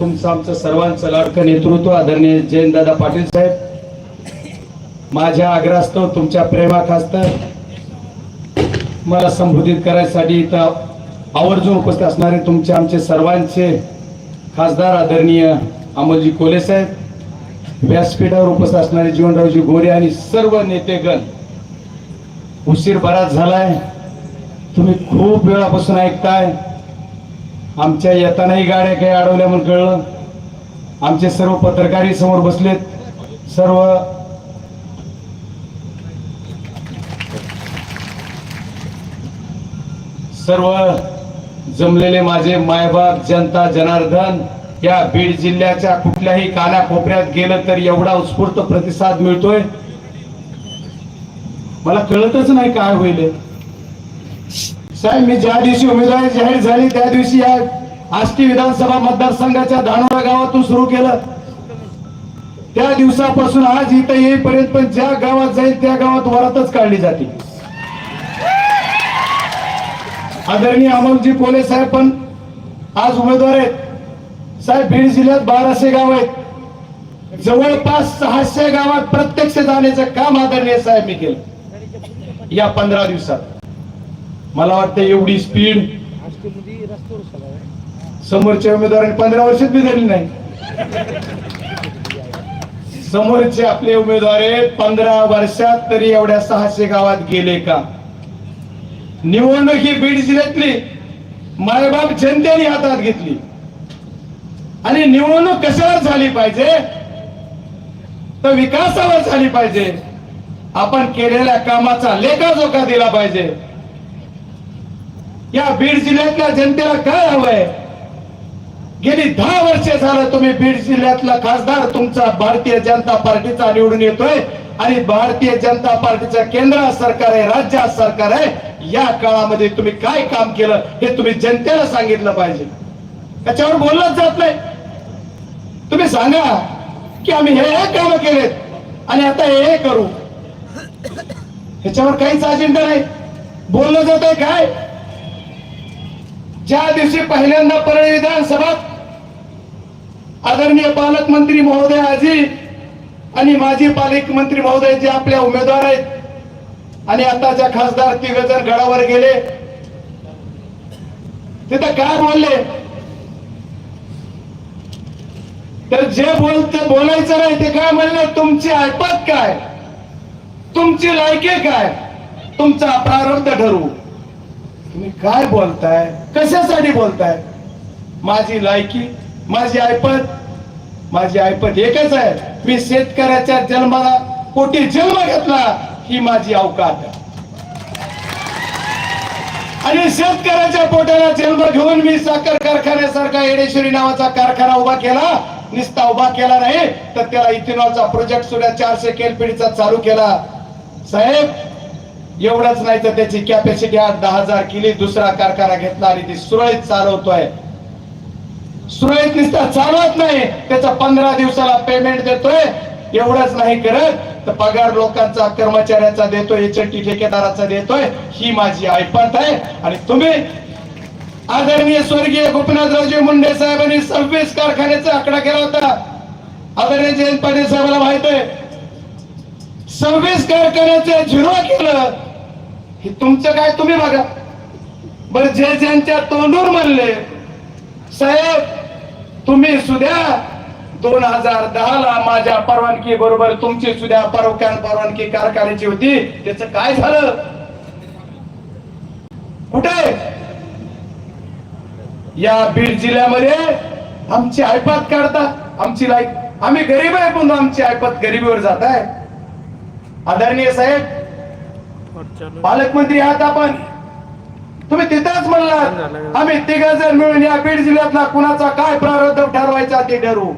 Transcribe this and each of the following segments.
तुमचं आमचं सर्वांचं लाडकं नेतृत्व आदरणीय जयंतदादा पाटील साहेब. माझ्या आग्रहास्तव तुमच्या प्रेमा प्रेमाखास्तर मला संबोधित करायसाठी इथं आवर्जून उपस्थित असणारे तुमचे आमचे सर्वांचे खासदार आदरणीय अमोलजी कोले साहेब व्यासपीठावर उपस्थित असणारे जीवनरावजी गोरे आणि सर्व नेतेगण उशीर बराच झालाय. तुम्ही खूप वेळापासून ऐकताय. आमच्या येतानाही गाड्या काही अडवल्या म्हणून कळलं. आमचे सर्व पत्रकारही समोर बसलेत. सर्व सर्व जमलेले माझे मायबाप जनता जनार्दन या बीड जिल्ह्याच्या कुठल्याही कानाकोपऱ्यात गेलं तर एवढा उत्स्फूर्त प्रतिसाद मिळतोय. मला कळतच नाही काय होईल साहेब मी ज्या दिवशी उमेदवारी जाहीर झाली त्या दिवशी या आष्टी विधानसभा मतदारसंघाच्या धानोरा गावातून सुरू केलं. त्या दिवसापासून आज इथं येईपर्यंत पण ज्या गावात जाईल त्या गावात वरातच काढली जाते. आदरणीय अमोलजी कोले साहेब पण आज उमेदवार आहेत. साहेब बीड जिल्ह्यात बाराशे गाव आहेत. जवळपास सहाशे गावात प्रत्यक्ष जाण्याचं काम आदरणीय साहेब मी केलं. या पंधरा दिवसात. मला वाटतं एवढी स्पीड समोरच्या उमेदवारांनी पंधरा वर्षात बी झाली नाही. समोरचे आपले उमेदवार पंधरा वर्षात तरी एवढ्या सहाशे गावात गेले का? निवडणूक ही बीड जिल्ह्यातली मायबाप जनतेने हातात घेतली. आणि निवडणूक कशावर झाली पाहिजे? तर विकासावर झाली पाहिजे. आपण केलेल्या कामाचा लेखा जोखा दिला पाहिजे. या बीड जिल्ह्यातल्या जनतेला काय हवंय गेली दहा वर्षे झालं तुम्ही बीड जिल्ह्यातला खासदार तुमचा भारतीय जनता पार्टीचा निवडून येतोय आणि भारतीय जनता पार्टीचं केंद्र सरकार आहे राज्य सरकार आहे. या काळामध्ये तुम्ही काय काम केलं हे तुम्ही जनतेला सांगितलं पाहिजे. त्याच्यावर बोललंच जात नाही. तुम्ही सांगा की आम्ही हे हे काम केलेत आणि आता हे हे करू. ह्याच्यावर काहीच अजेंडा नाही. बोललं जात आहे काय? ज्या दिवशी पहिल्यांदा परळी विधानसभा आदरणीय पालकमंत्री महोदय आजी आणि माजी पालकमंत्री महोदय जे आपल्या उमेदवार आहेत आणि आताच्या खासदार तिघजण गडावर गेले तिथं काय बोलले? तर जे बोलत बोलायचं नाही ते काय म्हणले? तुमची ऐपत काय? तुमची लायकी काय? तुमचा प्रारब्ध ठरवू तुम्ही काय बोलताय? कशासाठी बोलताय? माझी लायकी माझी ऐपत माझी ऐपत एकच आहे. मी शेतकऱ्याच्या जन्माला कोटी जन्म घेतला ही माझी अवकात आहे. आणि शेतकऱ्याच्या पोटाला जन्म घेऊन मी साखर कारखान्यासारखा येडेश्वरी नावाचा कारखाना उभा केला. निस्ता उभा केला नाही तर त्याला इथेनॉलचा प्रोजेक्ट सुद्धा चारशे केलपिडीचा चालू केला. साहेब एवढंच नाही तर त्याची कॅपॅसिटी आज दहा हजार केली दुसरा कारखाना घेतला आणि ती सुरळीत चालवतोय. सुरळीत निसता चालवत नाही त्याचा पंधरा दिवसाला पेमेंट देतोय. एवढंच नाही करत तर पगार लोकांचा कर्मचाऱ्याचा देतोय एचटी ठेकेदाराचा देतोय ही माझी ऐपत आहे. आणि तुम्ही आदरणीय स्वर्गीय गोपीनाथरावजी मुंडे साहेबांनी सव्वीस कारखान्याचा आकडा केला होता. आदरणीय जयंत पाटील साहेबांना माहीत आहे. सव्वीस कारखान्याचे झिरो केलं. हे तुमचं काय तुम्ही बघा. बर जे ज्यांच्या तोंडून म्हणले साहेब तुम्ही सुद्या दोन हजार दहा ला माझ्या परवानगी बरोबर तुमची सुद्धा परोक्यान परवानगी कारखान्याची होती. त्याच काय झालं? कुठे? या बीड जिल्ह्यामध्ये आमची ऐपत काढतात आमची लाईफ आम्ही गरीब आहे पण आमची ऐपत गरिबीवर जात आहे. आदरणीय साहेब पालकमंत्री आहात आपण. तुम्ही तिथंच म्हणलात आम्ही तिघ जण मिळून या बीड जिल्ह्यातला कुणाचा काय प्रारब्ध ठरवायचा ते ठरवू.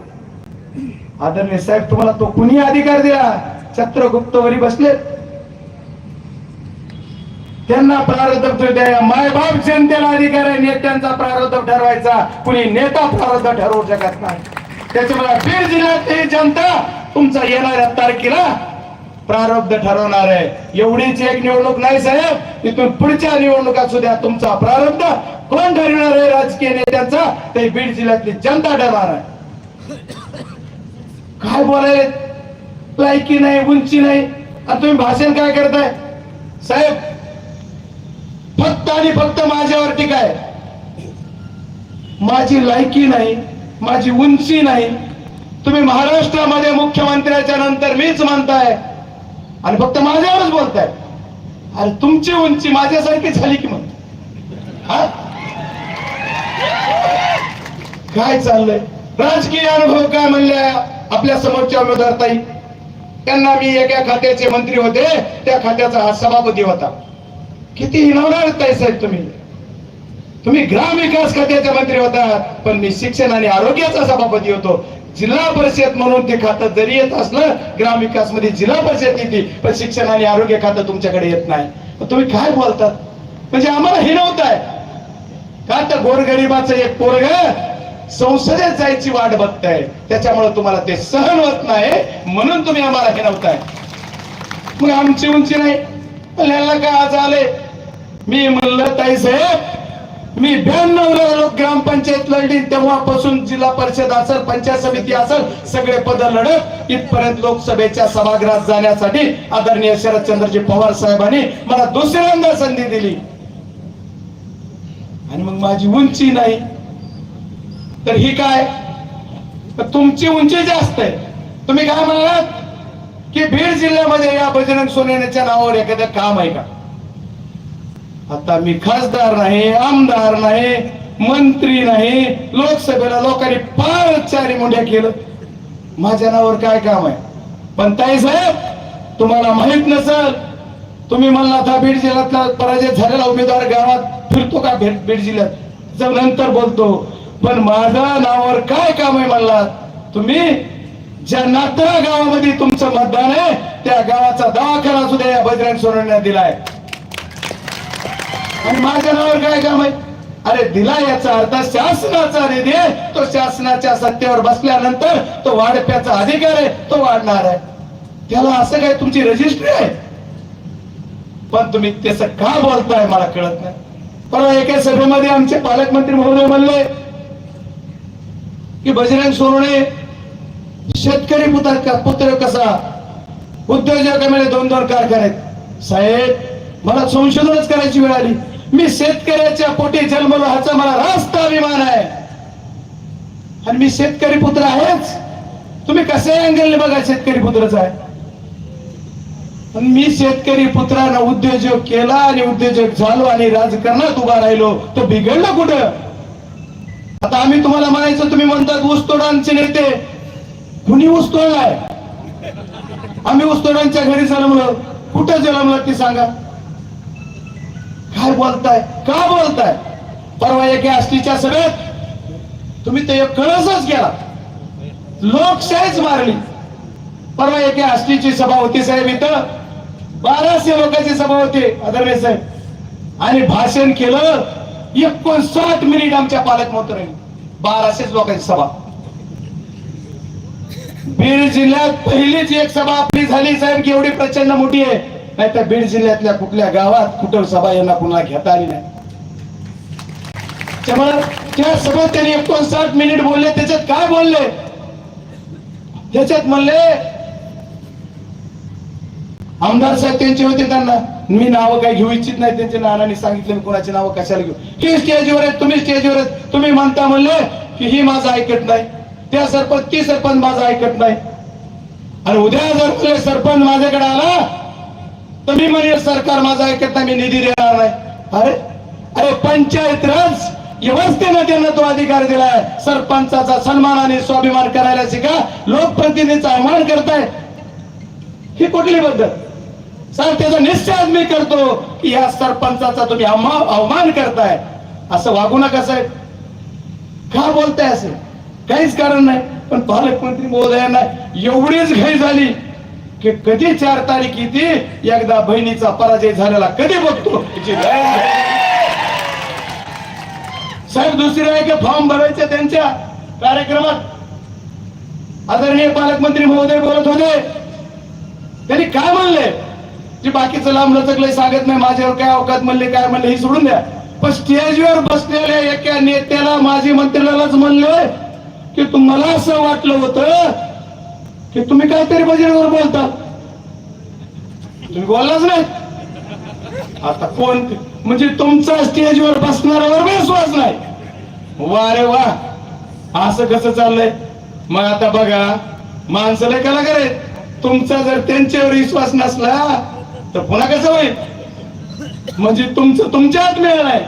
आदरणीय साहेब तुम्हाला तो कुणी अधिकार दिला छत्रगुप्तवरी बसले त्यांना प्रारब्ध द्या. मायबाप जनतेला अधिकार आहे नेत्यांचा प्रारब्ध ठरवायचा. कुणी नेता प्रारब्ध ठरवू शकत नाही. त्याच्यामुळे बीड जिल्ह्यातली जनता तुमचा येणाऱ्या तारखेला प्रारब्ध ठरवणार आहे. एवढीच एक निवडणूक नाही साहेब. तिथून पुढच्या निवडणुका सुद्धा तुमचा प्रारब्ध कोण ठरवणार आहे? राजकीय नेत्यांचा. ते बीड जिल्ह्यातली जनता ठरवणार आहे. काय बोलायले? लायकी नाही उंची नाही. आणि तुम्ही भाषण काय करताय? साहेब फक्त आणि फक्त माझ्यावरती काय? माझी लायकी नाही माझी उंची नाही. तुम्ही महाराष्ट्रामध्ये मुख्यमंत्र्याच्या नंतर मीच म्हणताय आणि फक्त माझ्यावरच बोलताय अरे तुमची उंची माझ्यासारखी झाली की मग? हा? काय चाललंय? राजकीय अनुभव काय म्हणल्या आपल्या समोरच्या उमेदवार ताई? त्यांना मी एका खात्याचे मंत्री होते त्या खात्याचा हा सभापती होता. किती हिनवणार ताई साहेब तुम्ही? तुम्ही ग्राम विकास खात्याचे मंत्री होता पण मी शिक्षण आणि आरोग्याचा सभापती होतो. जिल्हा परिषद म्हणून ते खातं जरी येत असलं ग्राम विकासमध्ये जिल्हा परिषद येते पण शिक्षण आणि आरोग्य खातं तुमच्याकडे येत नाही. तुम्ही काय बोलतात? म्हणजे आम्हाला हिनवताय का तर गोरगरिबाचं एक पोरग संसदेत जायची वाट बघताय. त्याच्यामुळे तुम्हाला ते सहन होत नाही. म्हणून तुम्ही आम्हाला हिनवताय मग आमची उंची नाही. काय आज आले? मी म्हणलं ताई साहेब मी ब्याण्णव लोक ग्रामपंचायत लढली तेव्हापासून जिल्हा परिषद असेल पंचायत समिती असेल सगळे पद लढत इथपर्यंत लोकसभेच्या सभागृहात जाण्यासाठी आदरणीय शरदचंद्रजी पवार साहेबांनी मला दुसऱ्यांदा संधी दिली. आणि मग माझी उंची नाही. तर ही काय? तर तुमची उंची जास्त आहे. तुम्ही काय म्हणालात? की बीड जिल्ह्यामध्ये या बजरंग सोनेच्या नावावर एखादं काम आहे का? आता मी खासदार नाही आमदार नाही मंत्री नाही लोकसभेला लोकांनी फार चारी मुंड्या केलं. माझ्या नावावर काय काम आहे? पण ताई साहेब तुम्हाला माहीत नसल तुम्ही म्हणला था बीड जिल्ह्यातला पराजय झालेला उमेदवार गावात फिरतो का बीड बीड जिल्ह्यात? नंतर बोलतो. पण माझ्या नावावर काय काम आहे म्हणला? तुम्ही ज्या नात्रा गावामध्ये तुमचं मतदान आहे त्या गावाचा दवाखाना सुद्धा या बजरंग सोडवण्यात दिलाय. आणि माझ्या नावावर काय काम आहे? अरे दिला याचा अर्थ शासनाचा निधी. आहे तो शासनाच्या सत्तेवर बसल्यानंतर तो वाढप्याचा अधिकार आहे तो वाढणार आहे. त्याला असं काय तुमची रजिस्ट्री आहे? पण तुम्ही त्याचं का बोलताय मला कळत नाही. परवा एका सभेमध्ये आमचे पालकमंत्री महोदय म्हणले की बजरंग सोरणे शेतकरी पुत्र पुत्र कसा? उद्योजकामध्ये दोन दोन कारखाने साहेब मला संशोधनच करायची वेळ आली. मी शेतकऱ्याच्या पोटी जन्मलो ह्याचा मला रास्त अभिमान आहे. आणि मी शेतकरी पुत्र आहेच. तुम्ही कसे अँगलने बघा शेतकरी पुत्रच आहे. पण मी शेतकरी पुत्रानं उद्योजक केला आणि उद्योजक झालो आणि राजकारणात उभा राहिलो तो बिघडलं कुठं? आता आम्ही तुम्हाला म्हणायचं तुम्ही म्हणतात ऊसतोडांचे नेते. कुणी ऊस तोडलाय? आम्ही ऊसतोडांच्या घरी जन्मलो. कुठं जन्मलं ते सांगा. काय बोलताय का बोलताय? परवा एका आष्टीच्या सभेत तुम्ही ते कळसच गेला लोकशाहीच मारली. परवा एका आष्टीची सभा होती साहेब इथं. बाराशे लोकांची सभा होती आदरणीय साहेब. आणि भाषण केलं एकोणसाठ मिनिट आमच्या पालकमंत्र्यांनी बाराशेच लोकांची सभा. बीड जिल्ह्यात पहिलीच एक सभा आपली झाली साहेब की एवढी प्रचंड मोठी आहे. नाही तर बीड जिल्ह्यातल्या कुठल्या गावात कुठं सभा यांना कुणाला घेता आली नाही. त्यामुळे त्या सभेत त्यांनी एकोणसाठ मिनिट बोलले त्याच्यात काय बोलले? त्याच्यात म्हणले आमदार साहेब त्यांचे होते त्यांना मी नावं काही घेऊ इच्छित नाही त्यांच्या नानांनी सांगितले मी कोणाची नावं कशाला घेऊ? की स्टेजवर आहेत तुम्ही स्टेजवर आहेत. तुम्ही म्हणता म्हणले की ही माझं ऐकत नाही त्या सरपंच ती सरपंच माझं ऐकत नाही. आणि उद्या जर सरपंच माझ्याकडे आला तर मी सरकार माझा ऐकत नाही मी निधी देणार नाही. अरे अरे पंचायत राज व्यवस्थेनं त्यांना तो अधिकार दिलाय. सरपंचाचा सन्मान आणि स्वाभिमान करायला शिका. लोकप्रतिनिधीचा अवमान करताय. ही कुठली पद्धत? सर त्याचा निश्चय मी करतो की या सरपंचाचा तुम्ही अवमान करताय. असं वागू नका साहेब. का बोलताय असे? काहीच कारण नाही. पण पालकमंत्री महोदयांना एवढीच घाई झाली. की कधी चार तारीख येते? एकदा बहिणीचा पराजय झालेला कधी बघतो. साहेब दुसरे आहे की फॉर्म भरायचे त्यांच्या कार्यक्रमात? आदरणीय पालकमंत्री महोदय बोलत होते. त्यांनी काय म्हणले? जे बाकीचं लांब लचकलंय सांगत नाही माझ्यावर काय अवकात म्हणले काय म्हणले हे सोडून द्या. पण स्टेजवर बसलेल्या एका नेत्याला माजी मंत्र्यालाच म्हणले की तुम्हाला असं वाटलं होतं की तुम्ही काहीतरी बजेटवर बोलता? तुम्ही बोललाच नाही. आता कोण म्हणजे तुमचा स्टेजवर बसणाऱ्यावर विश्वास नाही. वा रे वा. असं कसं चाललंय? मग आता बघा माणसाला कला करे तुमचा जर त्यांच्यावर विश्वास नसला तर पुन्हा कसं होईल? म्हणजे तुमचं तुमच्या हात मिळालाय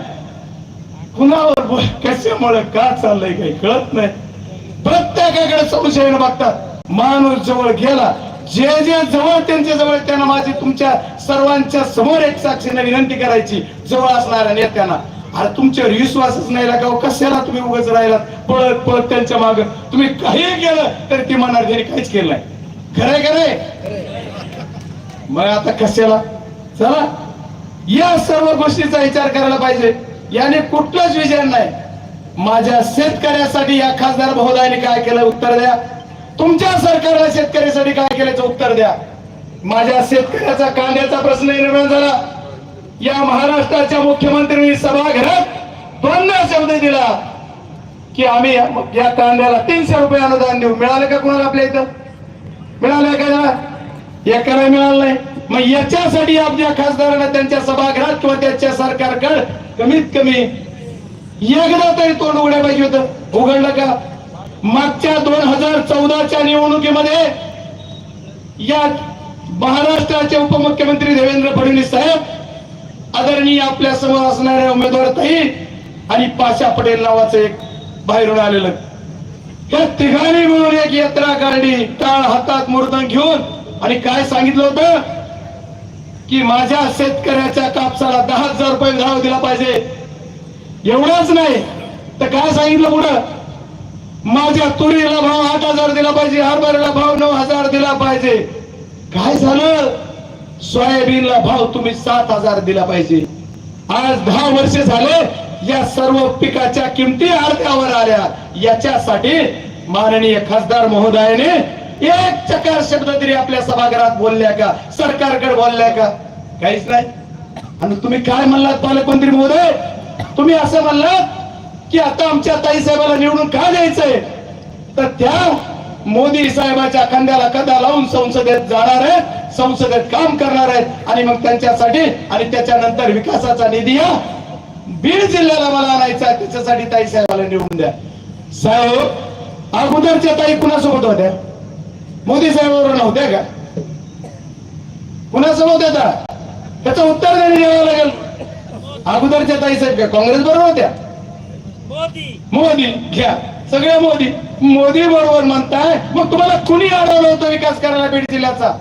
कुणावर कशामुळे का चाललंय काही कळत नाही. प्रत्येकाकडे संशयाने बघतात माणूस जवळ गेला. जे जे जवळ त्यांच्या जवळ त्यांना माझी तुमच्या सर्वांच्या समोर एक साक्षीने विनंती करायची. जवळ असणाऱ्या नेत्यांना. अरे तुमच्यावर विश्वासच नाही लागा कशाला तुम्ही उगाच राहिला पळत पळत त्यांच्या माग. तुम्ही काही केलं तरी ती म्हणणार त्यांनी काहीच केलं नाही. खरंय खरंय मग आता कशाला? चला. या सर्व गोष्टीचा विचार करायला पाहिजे. याने कुठलाच विजय नाही. माझ्या शेतकऱ्यासाठी या खासदार महोदयाने काय केलं? उत्तर द्या. तुमच्या सरकारला शेतकऱ्यासाठी काय केल्याचं उत्तर द्या. माझ्या शेतकऱ्याचा कांद्याचा प्रश्न निर्माण झाला. या महाराष्ट्राच्या मुख्यमंत्र्यांनी सभागृहात दोनदा शब्द दिला की आम्ही या कांद्याला तीनशे रुपये अनुदान देऊ. मिळालं का कुणाला आपल्या इथं? मिळालं का एकाला मिळालं नाही. मग याच्यासाठी आपल्या खासदारांना त्यांच्या सभागृहात किंवा त्यांच्या सरकारकडे कमीत कमी एकदा तरी तोंड उघड्या पाहिजे होतं. उघडलं का? मागच्या दोन हजार चौदाच्या निवडणुकीमध्ये या महाराष्ट्राचे उपमुख्यमंत्री देवेंद्र फडणवीस साहेब आदरणीय आपल्यासमोर असणाऱ्या उमेदवार ताई आणि पाशा पटेल नावाचं एक बाहेरून आलेलं. या तिघांनी मिळून एक यात्रा काढली. टाळ हातात मुर्दन घेऊन. आणि काय सांगितलं होतं? की माझ्या शेतकऱ्याच्या कापसाला दहा हजार रुपये भाव दिला पाहिजे. एवढंच नाही. तर काय सांगितलं पुढं? माझ्या तुरीला भाव आठ हजार दिला पाहिजे हरभऱ्याला भाव नऊ हजार दिला पाहिजे. काय झालं? सोयाबीनला भाव तुम्ही सात हजार दिला पाहिजे. आज दहा वर्ष झाले या सर्व पिकाच्या किमती अर्ध्यावर आल्या. याच्यासाठी माननीय खासदार महोदयाने एक चकार शब्द तरी आपल्या सभागृहात बोलल्या का? सरकारकडे बोलल्या का? काहीच नाही. आणि तुम्ही काय म्हणलात पालकमंत्री महोदय? तुम्ही असं म्हणलात की आता आमच्या ताई साहेबाला निवडून का द्यायचंय? तर त्या मोदी साहेबाच्या खांद्याला कदा लावून संसदेत जाणार आहेत संसदेत काम करणार आहेत. आणि मग त्यांच्यासाठी आणि त्याच्यानंतर विकासाचा निधी या बीड जिल्ह्याला मला आणायचा त्याच्यासाठी ताई साहेबाला निवडून द्या. साहेब अगोदरच्या ताई कुणासोबत होत्या? मोदी साहेबाबरोबर नव्हत्या का? कुणासोबत होत्या त्याचं उत्तर त्यांनी द्यावं लागेल. अगोदरच्या ताई साहेब का? काँग्रेस बरोबर होत्या? मोदी. मोदी घ्या. सगळे मोदी. मोदी बरोबर म्हणताय. मग तुम्हाला कुणी अडवलं होतं विकास करायला बीड जिल्ह्याचा?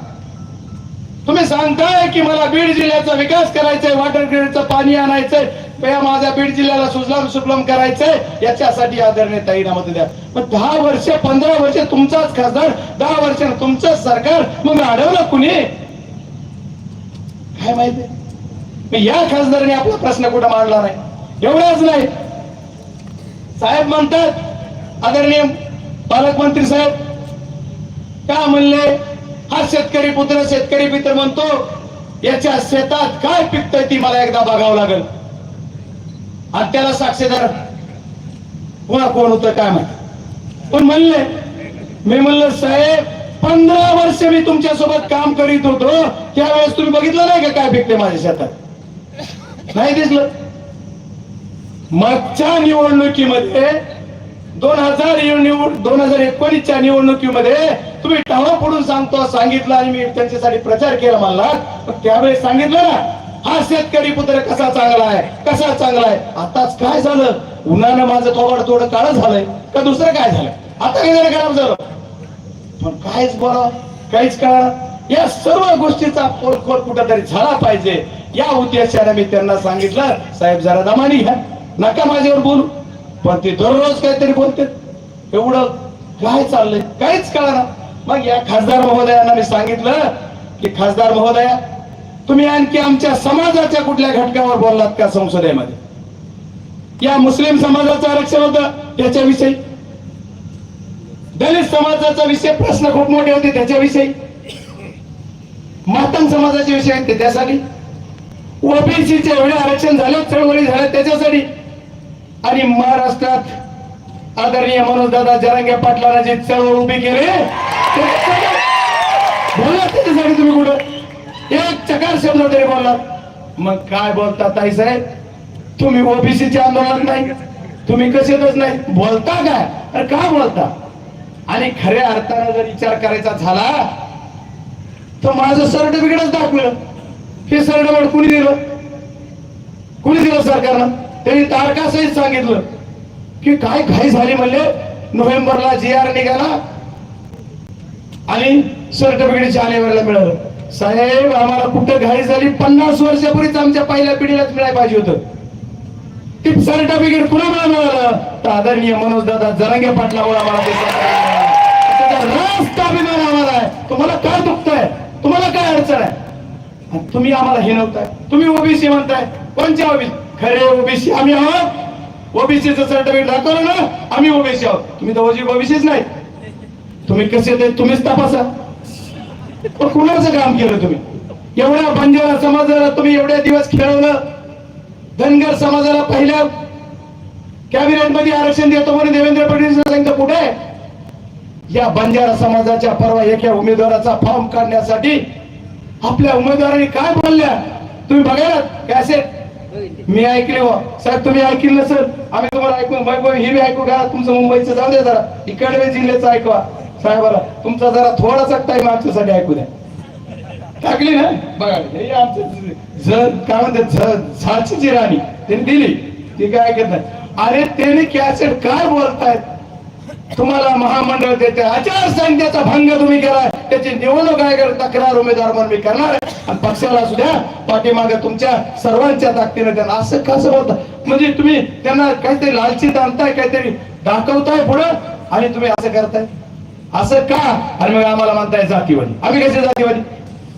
तुम्ही सांगताय की मला बीड जिल्ह्याचा विकास करायचाय वॉटर ग्रेडचं पाणी आणायचंय या माझ्या बीड जिल्ह्याला सुजलाम सुफलम करायचंय याच्यासाठी आदरणीय ताईना मत द्या. पण दहा वर्ष पंधरा वर्ष तुमचाच खासदार दहा वर्ष तुमचंच सरकार मग अडवलं कुणी? काय माहिती? या खासदाराने आपला प्रश्न कुठं मांडला नाही. एवढाच नाही. साहेब म्हणतात आदरणीय पालकमंत्री साहेब का म्हणले हा शेतकरी पुत्र शेतकरी मित्र म्हणतो याच्या शेतात काय पिकतंय ती मला एकदा बघावं लागेल. आणि त्याला साक्षीदार कोणा कोण होतं काय माहिती. पण म्हणले मी म्हणलं साहेब पंधरा वर्ष मी तुमच्यासोबत काम करीत होतो त्यावेळेस तुम्ही बघितलं नाही का काय पिकते माझ्या शेतात? नाही दिसलं. मागच्या निवडणुकीमध्ये दोन हजार दोन हजार एकोणीसच्या निवडणुकीमध्ये तुम्ही टाळा पडून सांगतो सांगितलं आणि मी त्यांच्यासाठी प्रचार केला मला त्यावेळेस सांगितलं ना हा शेतकरी पुत्र कसा चांगला आहे कसा चांगला आहे? आताच काय झालं? उन्हानं माझं थोबड थोडं काळ झालंय. का दुसरं काय झालं? आता काय जरा खराब झालं? पण काहीच बरं काहीच कळणार या सर्व गोष्टीचा पोलखोल कुठेतरी झाला पाहिजे. या उद्देशाने मी त्यांना सांगितलं साहेब जरा दमानी घ्या. नका माझ्यावर बोलू. पण ते दररोज काहीतरी बोलते एवढं काय चाललंय? काहीच कळणार मग या खासदार महोदयांना मी सांगितलं की खासदार महोदया तुम्ही आणखी आमच्या समाजाच्या कुठल्या घटकावर बोललात का संसदेमध्ये? या मुस्लिम समाजाचं आरक्षण होतं त्याच्याविषयी. दलित समाजाचा विषय प्रश्न खूप मोठे होते त्याच्याविषयी. मातंग समाजाचे विषय आहेत ते त्यासाठी ओबीसीचे एवढे आरक्षण झाले चळवळी झाल्या त्याच्यासाठी. आणि महाराष्ट्रात आदरणीय मनोज दादा जरांगे पाटलांना जी चळवळ उभी केली. बोला त्याच्यासाठी तुम्ही कुठं? एक चकार शब्द तरी बोलला मग काय बोलता ताई साहेब? तुम्ही ओबीसीचे आंदोलन नाही. तुम्ही कसेच नाही. बोलता काय? अरे का बोलता? आणि खऱ्या अर्थानं जर विचार करायचा झाला तर माझं सर्टिफिकेटच दाखवलं. हे सर्टिफिकेट कुणी दिलं? कुणी दिलं सरकारनं? त्यांनी तारखासहित सांगितलं की काय घाई झाली म्हणले. नोव्हेंबरला जी आर निघाला आणि सर्टिफिकेट जानेवारीला मिळालं. साहेब आम्हाला कुठं घाई झाली? पन्नास वर्षापूर्वीच आमच्या पहिल्या पिढीलाच मिळायला पाहिजे होतं. ते सर्टिफिकेट कुणामुळे मिळालं? तर आदरणीय मनोज दादा जरांगे पाटलामुळे आम्हाला रास्त अभिमान आम्हाला आहे. तुम्हाला काय दुखतंय? तुम्हाला काय अडचण आहे? तुम्ही आम्हाला हिनवताय. तुम्ही ओबीसी म्हणताय. कोणच्या ओबीसी? खरे ओबीसी आम्ही आहोत. ओबीसीचं सर्टिफिकेट दाखवलं ना आम्ही ओबीसी आहोत. तुम्ही तर ओबीसीच नाही तुम्ही कसे ते तुम्हीच तपासा. पण कुणाचं काम केलं तुम्ही? एवढ्या बंजारा समाजाला तुम्ही एवढ्या दिवस खेळवलं. धनगर समाजाला पहिल्या कॅबिनेटमध्ये आरक्षण देतो म्हणून देवेंद्र फडणवीस सांगितलं कुठे आहे? या बंजारा समाजाच्या परवा एका उमेदवाराचा फॉर्म काढण्यासाठी आपल्या उमेदवारांनी काय बोलल्या? तुम्ही बघायला कॅसेट? मी ऐकले हो. साहेब तुम्ही ऐकलं नसेल. आम्ही तुम्हाला ऐकून वैभव हे बी ऐकू का तुमचं मुंबईचं जाऊ द्या जरा. इकडे जिल्ह्याचं ऐकवा. साहेबाला तुमचा जरा थोडासा टाइम आमच्यासाठी ऐकू द्या. टाकली ना? बघा हे आमचं झ काय म्हणते झ झाची जी राणी त्यांनी दिली. ती काय ऐकत नाही. अरे त्याने कॅसेट काय बोलतायत? तुम्हाला महामंडळ देते. आचारसंहितेचा भंग तुम्ही केलाय. त्याची निवडणूक आयोग तक्रार उमेदवार म्हणून मी करणार आहे. आणि पक्षाला सुद्धा पाठीमागे तुमच्या सर्वांच्या ताकदीने त्यांना असं कसं बोलता. म्हणजे तुम्ही त्यांना काहीतरी लालचीत आणताय काहीतरी दाखवताय पुढं आणि तुम्ही असं करताय. असं का? आणि मग आम्हाला म्हणताय जातीवादी. आम्ही कसे जातीवादी?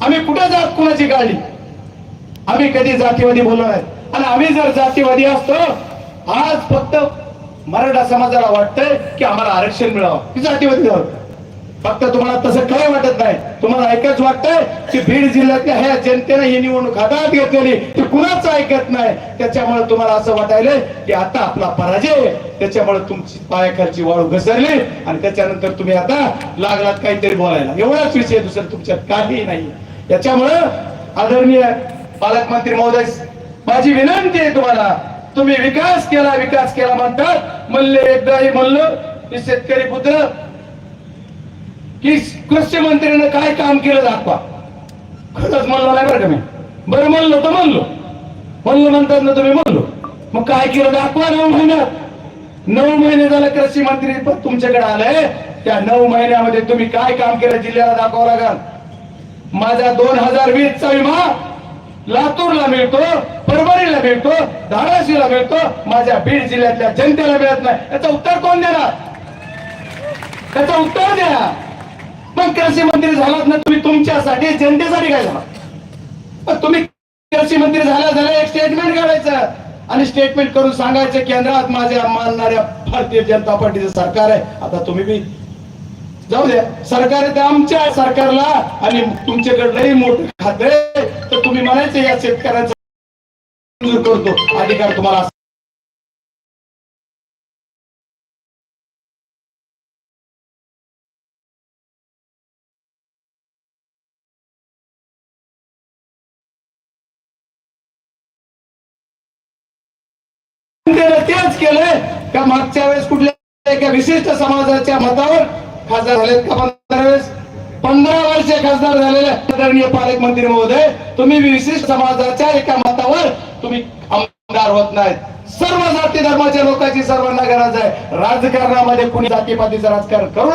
आम्ही कुठे जात कुणाची काढली आम्ही कधी जातीवादी बोललो नाही. आणि आम्ही जर जातीवादी असतो आज फक्त मराठा समाजाला वाटतंय की आम्हाला आरक्षण मिळावं. की जावं. फक्त तुम्हाला तसं काय वाटत नाही. तुम्हाला ऐकच वाटतंय की बीड जिल्ह्यातल्या ह्या जनतेने ही निवडणूक हातात घेतलेली. ती कुणाच ऐकत नाही. त्याच्यामुळे तुम्हाला असं वाटायलंय की आता आपला पराजय त्याच्यामुळे तुमची पायाखालची वाळू घसरली आणि त्याच्यानंतर तुम्ही आता लागलात काहीतरी बोलायला. एवढाच विषय दुसरं तुमच्यात काही नाही. याच्यामुळं आदरणीय पालकमंत्री महोदय माझी विनंती आहे तुम्हाला तुम्ही विकास केला विकास केला म्हणतात. म्हणले एकदाही म्हणलं की शेतकरी पुत्र. की कृषी मंत्र्यानं काय काम केलं दाखवा. खरंच म्हणलो नाही बरं का मी. बरं म्हणलो तर म्हणलो. म्हणलो म्हणतात ना तुम्ही म्हणलो. मग काय केलं दाखवा नऊ महिन्यात. नऊ महिने झालं कृषी मंत्री तुमच्याकडे आलंय. त्या नऊ महिन्यामध्ये तुम्ही काय काम केलं जिल्ह्याला दाखवा लागल. माझा दोन हजार वीस चा विमा लातूरला मिळतो परभणीला मिळतो धाराशिवला मिळतो माझ्या बीड जिल्ह्यातल्या जनतेला मिळत नाही. याचं उत्तर कोण देणार? त्याचं उत्तर द्या. मग कृषी मंत्री झालात ना तुम्ही तुमच्यासाठी जनतेसाठी काय झाला? मग तुम्ही कृषी मंत्री झाला झाला एक स्टेटमेंट काढायचं. आणि स्टेटमेंट करून सांगायचं केंद्रात माझ्या मानणाऱ्या भारतीय जनता पार्टीचं सरकार आहे. आता तुम्ही बी जाऊ द्या. सरकार आमच्या सरकारला आणि तुमच्याकडलंही मोठं खाते तर तुम्ही म्हणायचं या शेतकऱ्यांचा मंजूर करतो. अधिकार तुम्हाला तेच केलंय का मागच्या वेळेस कुठल्या एका विशिष्ट समाजाच्या मतावर खासदार झालेत का पंधरा वेळेस? पंधरा वर्ष खासदार झालेले आदरणीय पालकमंत्री महोदय तुम्ही विशिष्ट समाजाच्या एका मतावर तुम्ही आमदार होत नाहीत. सर्व जाती धर्माच्या लोकांची सर्वांना गरज आहे. राजकारणामध्ये कुणी जातीपातीचं राजकारण करू